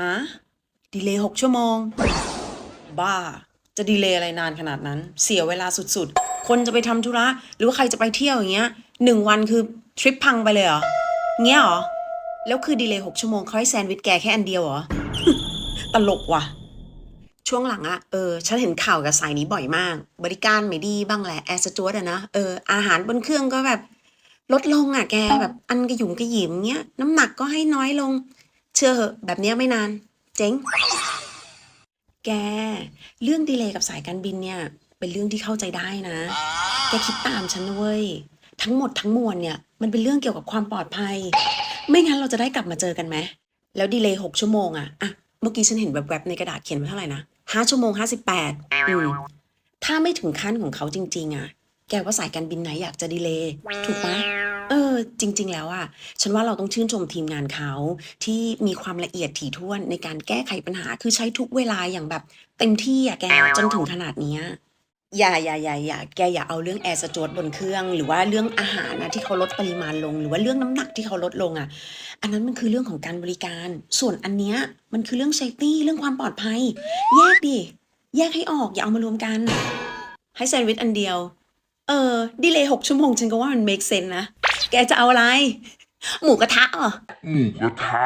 ฮะดีเลย์หกชั่วโมง บ้า จะดีเลย์อะไรนานขนาดนั้น เสียเวลาสุดๆ คนจะไปทำธุระ หรือว่าใครจะไปเที่ยวอย่างเงี้ยหนึ่งวันคือทริปพังไปเลยเหรอ เงี้ยเหรอ แล้วคือดีเลย์หกชั่วโมงเขาให้แซนด์วิชแกแค่อันเดียวเหรอ ตลกว่ะ ช่วงหลังอะเออ ฉันเห็นข่าวกับสายนี้บ่อยมาก บริการไม่ดีบ้างแหละ แอร์สจวดอะนะ เออ อาหารบนเครื่องก็แบบ ลดลงอะแกแบบอันกระหยุมกระหยิมเงี้ย น้ำหนักก็ให้น้อยลง เชื่อเหอะ แบบนี้ไม่นาน เจ๊ง แก เรื่องดีเลย์กับสายการบินเนี่ย เป็นเรื่องที่เข้าใจได้นะ แกคิดตามฉันนะเว้ย ทั้งหมดทั้งมวลเนี่ย มันเป็นเรื่องเกี่ยวกับความปลอดภัย ไม่งั้นเราจะได้กลับมาเจอกันไหม แล้วดีเลย์หกชั่วโมงอะอะเมื่อกี้ฉันเห็นแวบๆในกระดาษเขียนไว้เท่าไหร่นะห้าชั่วโมงห้าสิบแปดอืมถ้าไม่ถึงขั้นของเขาจริง ๆอะแกว่าสายการบินไหนอยากจะดีเลย์ถูกไหม เออ จริง ๆ แล้วอะฉันว่าเราต้องชื่นชมทีมงานเขา ที่มีความละเอียดถี่ถ้วนในการแก้ไขปัญหา คือใช้ทุกเวลาอย่างแบบเต็มที่อะแก จนถึงขนาดเนี้ยอย่าอย่าอย่าอย่าแกอย่าเอาเรื่องแอร์สจวดบนเครื่อง หรือว่าเรื่องอาหารนะที่เขาลดปริมาณลง หรือว่าเรื่องน้ำหนักที่เขาลดลงอะ อันนั้นมันคือเรื่องของการบริการ ส่วนอันเนี้ยมันคือเรื่องเซฟตี้เรื่องความปลอดภัย แยกดิ แยกให้ออก อย่าเอามารวมกัน ให้แซนด์วิชอันเดียว เออ ดีเลยหกชั่วโมง ฉันก็ว่ามัน make sense นะ แกจะเอาอะไร หมูกระทะเหรอหมูกระทะ